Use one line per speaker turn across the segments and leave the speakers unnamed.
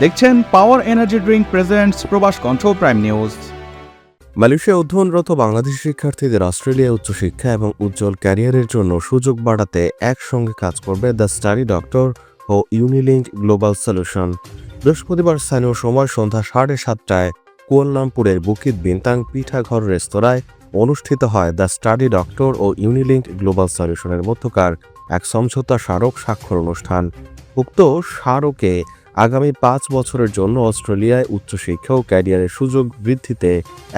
দেখছেন power energy drink presents প্রবাস কণ্ঠ প্রাইম নিউজ
মালয়েশিয়া অধ্যয়নরত বাংলাদেশি শিক্ষার্থীদের অস্ট্রেলিয়া উচ্চশিক্ষা এবং উজ্জ্বল ক্যারিয়ারের জন্য সুযোগ বাড়াতে একসঙ্গে কাজ করবে দ্য স্টাডি ডক্টর ও ইউনিলিঙ্ক গ্লোবাল সলিউশন বৃহস্পতিবার স্থানীয় সময় সন্ধ্যা সাড়ে সাতটায় কুয়ালালামপুরের বুকিত বিন্তাং পিঠাঘর রেস্তোরাঁয় অনুষ্ঠিত হয় দ্য স্টাডি ডক্টর ও ইউনিলিঙ্ক গ্লোবাল সলিউশনের মধ্যকার এক সমঝোতা স্মারক স্বাক্ষর অনুষ্ঠান। উক্ত স্মারকে আগামী পাঁচ বছরের জন্য অস্ট্রেলিয়ায় উচ্চশিক্ষা ও ক্যারিয়ারের সুযোগ বৃদ্ধিতে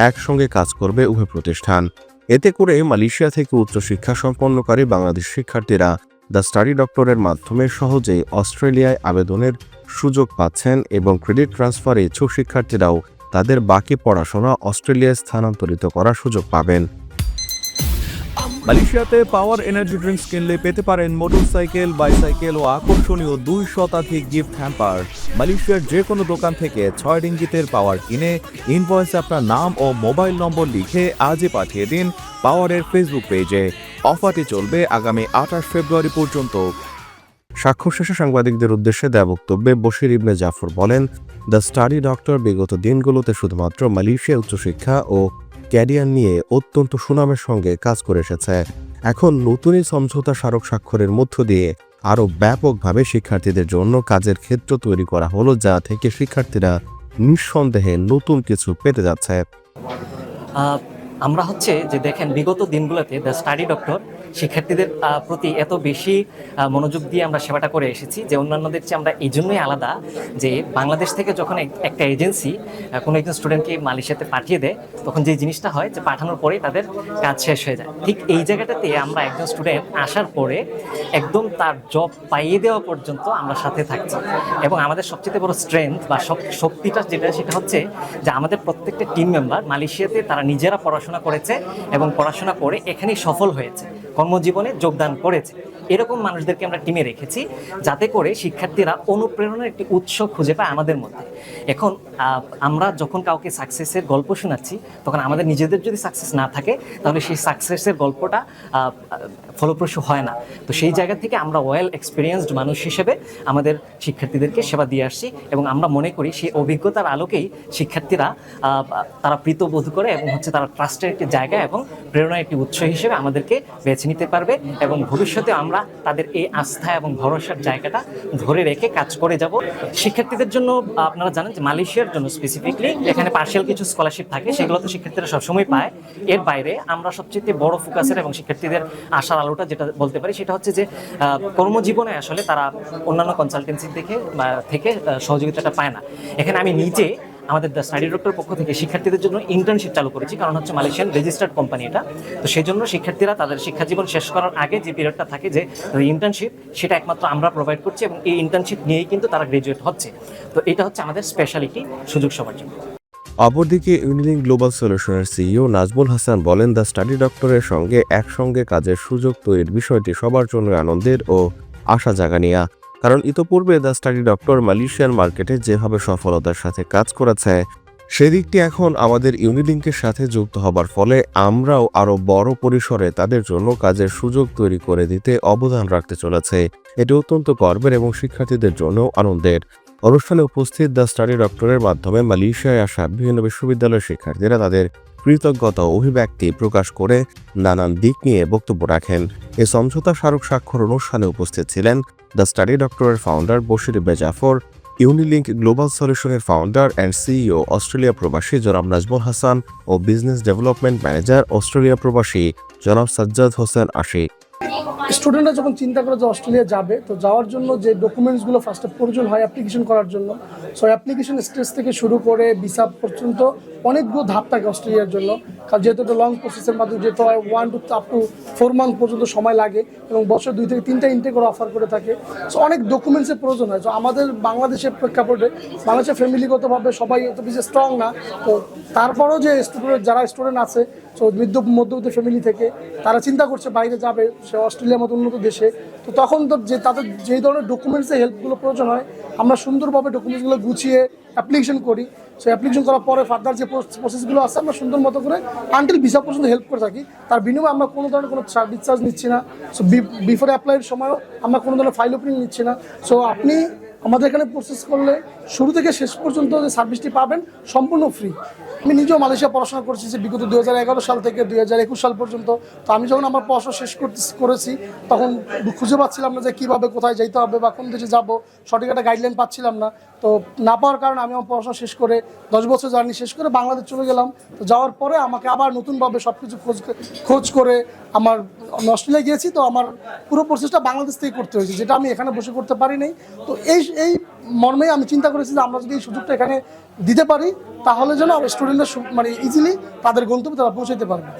একসঙ্গে কাজ করবে উভয় প্রতিষ্ঠান। এতে করে মালয়েশিয়া থেকে উচ্চশিক্ষা সম্পন্নকারী বাংলাদেশ শিক্ষার্থীরা দ্য স্টাডি ডক্টরের মাধ্যমে সহজেই অস্ট্রেলিয়ায় আবেদনের সুযোগ পাচ্ছেন এবং ক্রেডিট ট্রান্সফারে ইচ্ছুক শিক্ষার্থীরাও তাদের বাকি পড়াশোনা অস্ট্রেলিয়ায় স্থানান্তরিত করার সুযোগ পাবেন।
মালয়েশিয়াতে পাওয়ার এনার্জি ড্রিঙ্কস কিনলে পেতে পারেন মোটরসাইকেল, বাইসাইকেল ও আকর্ষণীয় দুই শতাধিক গিফট হ্যাম্পার। মালয়েশিয়ার যে কোনো দোকান থেকে ছয় রিঙ্গিতের পাওয়ার কিনে ইনভয়েসে আপনার নাম ও মোবাইল নম্বর লিখে আজই পাঠিয়ে দিন পাওয়ারের ফেসবুক পেজে। অফারটি চলবে আগামী আঠাশ ফেব্রুয়ারি পর্যন্ত।
সাক্ষ্য শেষে সাংবাদিকদের উদ্দেশ্যে দেয়া বক্তব্যে বশির ইবনে জাফর বলেন, দ্য স্টাডি ডক্টর বিগত দিনগুলোতে শুধুমাত্র মালয়েশিয়া উচ্চশিক্ষা ও ক্যারিয়ার নিয়ে অত্যন্ত সুনামের সঙ্গে কাজ করে এসেছে। এখন নতুন এই সমঝোতা স্মারক স্বাক্ষরের মধ্য দিয়ে আরও ব্যাপকভাবে শিক্ষার্থীদের জন্য কাজের ক্ষেত্র তৈরি করা হলো, যা থেকে শিক্ষার্থীরা নিঃসন্দেহে নতুন কিছু পেতে যাচ্ছে।
আমরা হচ্ছে যে দেখেন, বিগত দিনগুলোতে দ্য স্টাডি ডক্টর শিক্ষার্থীদের প্রতি এত বেশি মনোযোগ দিয়ে আমরা সেবাটা করে এসেছি যে অন্যান্যদের চেয়ে আমরা এই জন্যই আলাদা যে বাংলাদেশ থেকে যখন একটা এজেন্সি কোনো একজন স্টুডেন্টকে মালয়েশিয়াতে পাঠিয়ে দেয়, তখন যে জিনিসটা হয় যে পাঠানোর পরেই তাদের কাজ শেষ হয়ে যায়। ঠিক এই জায়গাটাতে আমরা একজন স্টুডেন্ট আসার পরে একদম তার জব পাইয়ে দেওয়া পর্যন্ত আমরা সাথে থাকছি। এবং আমাদের সবচেয়ে বড় স্ট্রেংথ বা শক্তিটা যেটা, সেটা হচ্ছে যে আমাদের প্রত্যেকটা টিম মেম্বার মালয়েশিয়াতে তারা নিজেরা পড়াশোনা করেছে এবং পড়াশোনা করে এখানেই সফল হয়েছে। কর্মজীবনে যোগদান করেছে। এরকম মানুষদেরকে আমরা টিমে রেখেছি যাতে করে শিক্ষার্থীরা অনুপ্রেরণার একটি উৎস খুঁজে পায় আমাদের মধ্যে। এখন আমরা যখন কাউকে সাকসেসের গল্প শোনাচ্ছি, তখন আমাদের নিজেদের যদি সাকসেস না থাকে, তাহলে সেই সাকসেসের গল্পটা ফলপ্রসূ হয় না। তো সেই জায়গা থেকে আমরা ওয়েল এক্সপিরিয়েন্সড মানুষ হিসেবে আমাদের শিক্ষার্থীদেরকে সেবা দিয়ে আসছি এবং আমরা মনে করি সেই অভিজ্ঞতার আলোকেই শিক্ষার্থীরা তারা প্রীতবোধ করে এবং হচ্ছে তারা ট্রাস্টের একটি জায়গা এবং প্রেরণার একটি উৎস হিসেবে আমাদেরকে বেছে নিতে পারবে এবং ভবিষ্যতে আমরা তাদের এই আস্থা এবং ভরসার জায়গাটা ধরে রেখে কাজ করে যাব। শিক্ষার্থীদের জন্য, আপনারা জানেন যে মালয়েশিয়ার জন্য স্পেসিফিকলি এখানে পার্শিয়াল কিছু স্কলারশিপ থাকে, সেগুলো তো শিক্ষার্থীরা সবসময় পায়। এর বাইরে আমরা সবচেয়ে বড় ফোকাসের এবং শিক্ষার্থীদের আশার আলোটা যেটা বলতে পারি, সেটা হচ্ছে যে কর্মজীবনে আসলে তারা অন্যান্য কনসালটেন্সি থেকে থেকে সহযোগিতাটা পায় না। এখানে আমি নিজে আমাদের দ্য স্টাডি ডক্টর পক্ষ থেকে শিক্ষার্থীদের জন্য ইন্টার্নশিপ চালু করেছি, কারণ হচ্ছে মালয়েশিয়ান রেজিস্টার্ড কোম্পানি এটা। তো সেই জন্য শিক্ষার্থীরা তাদের শিক্ষা জীবন শেষ করার আগে যে পিরিয়ডটা থাকে যে ইন্টার্নশিপ সেটা একমাত্র আমরা প্রোভাইড করছি এবং এই ইন্টার্নশিপ নিয়েই কিন্তু তারা গ্রাজুয়েট হচ্ছে। তো এটা হচ্ছে আমাদের স্পেশালিটি সুযোগ সবার জন্য।
অপরদিকে ইউনিলিং গ্লোবাল সলিউশনের সিইও নাজমুল হাসান বলেন, দ্য স্টাডি ডক্টরের সঙ্গে একসঙ্গে কাজের সুযোগ তৈরির বিষয়টি সবার জন্য আনন্দের ও আশা জাগানিয়া। কারণ ইতোপূর্বে দ্য স্টাডি ডক্টর মালয়েশিয়ান মার্কেটে যেভাবে সফলতার সাথে কাজ করেছে, সেদিকটি এখন আমাদের ইউনিলিঙ্কের সাথে যুক্ত হবার ফলে আমরাও আরও বড় পরিসরে তাদের জন্য কাজের সুযোগ তৈরি করে দিতে অবদান রাখতে চলেছে। এটি অত্যন্ত গর্বের এবং শিক্ষার্থীদের জন্য আনন্দের। অনুষ্ঠানে উপস্থিত দ্য স্টাডি ডক্টরের মাধ্যমে মালয়েশিয়ায় আসা বিভিন্ন বিশ্ববিদ্যালয়ের শিক্ষার্থীরা তাদের কৃতজ্ঞতা অভিব্যক্তি প্রকাশ করে নানান দিক নিয়ে বক্তব্য রাখেন। এ সমঝোতা স্মারক স্বাক্ষর অনুষ্ঠানে উপস্থিত ছিলেন দ্য স্টাডি ডক্টরের ফাউন্ডার বশির বেজাফর ইউনিলিঙ্ক গ্লোবাল সলিউশনের ফাউন্ডার অ্যান্ড সিইও অস্ট্রেলিয়া প্রবাসী জনাব নাজমুল হাসান ও বিজনেস ডেভেলপমেন্ট ম্যানেজার অস্ট্রেলিয়া প্রবাসী জনাব সাজ্জাদ হোসেন আশিক।
স্টুডেন্টরা যখন চিন্তা করে যে অস্ট্রেলিয়া যাবে, তো যাওয়ার জন্য যে ডকুমেন্টসগুলো ফার্স্টে প্রয়োজন হয় অ্যাপ্লিকেশন করার জন্য সো অ্যাপ্লিকেশন স্টেজ থেকে শুরু করে ভিসা পর্যন্ত অনেকগুলো ধাপ থাকে অস্ট্রেলিয়ার জন্য। কারণ যেহেতু এটা লং প্রসেসের মাধ্যমে যেহেতু হয় one two up to four month পর্যন্ত সময় লাগে এবং বছর দুই থেকে তিনটা ইনটেক করে অফার করে থাকে। সো অনেক ডকুমেন্টসের প্রয়োজন হয়। তো আমাদের বাংলাদেশের প্রেক্ষাপটে বাংলাদেশের ফ্যামিলিগতভাবে সবাই এত বেশি স্ট্রং না। তো তারপরেও যে স্টুডেন্ট যারা স্টুডেন্ট আছে তো মধ্য মধ্যবিত্ত ফ্যামিলি থেকে, তারা চিন্তা করছে বাইরে যাবে, সে অস্ট্রেলিয়ার মতো উন্নত দেশে, তো তখন তো যে তাদের যেই ধরনের ডকুমেন্টসের হেল্পগুলো প্রয়োজন হয়, আমরা সুন্দরভাবে ডকুমেন্টসগুলো গুছিয়ে অ্যাপ্লিকেশন করি। সো অ্যাপ্লিকেশন করার পরে ফার্দার যে প্রসেসগুলো আছে, আমরা সুন্দর মতো করে আনটিল ভিসা পর্যন্ত হেল্প করে থাকি। তার বিনিময়ে আমরা কোনো ধরনের কোনো সার্ভিস চার্জ নিচ্ছি না। সো বিফোর অ্যাপ্লাইয়ের সময়ও আমরা কোনো ধরনের ফাইল ওপেনিং নিচ্ছি না। সো আপনি আমাদের এখানে প্রসেস করলে শুরু থেকে শেষ পর্যন্ত যে সার্ভিসটি পাবেন সম্পূর্ণ ফ্রি আমি নিজেও মালয়েশিয়া পড়াশোনা করছি যে বিগত দু হাজার এগারো সাল থেকে দু হাজার একুশ সাল পর্যন্ত। তো আমি যখন আমার পড়াশোনা শেষ করতে করেছি, তখন খুঁজে পাচ্ছিলাম না যে কীভাবে কোথায় যেতে হবে বা কোন দেশে যাব। সঠিক একটা গাইডলাইন পাচ্ছিলাম না। তো না পাওয়ার কারণে আমি আমার পড়াশোনা শেষ করে দশ বছর জার্নি শেষ করে বাংলাদেশ চলে গেলাম। তো যাওয়ার পরে আমাকে আবার নতুনভাবে সব কিছু খোঁজ খোঁজ করে আমার আমি অস্ট্রেলিয়া গিয়েছি। তো আমার পুরো প্রসেসটা বাংলাদেশ থেকে করতে হয়েছে, যেটা আমি এখানে বসে করতে পারি নাই। তো এই এই মর্মেই আমি চিন্তা করেছি যে আমরা যদি এই সুযোগটা এখানে দিতে পারি, তাহলে যেন স্টুডেন্টরা মানে ইজিলি তাদের গন্তব্যে তারা পৌঁছাতে পারবে।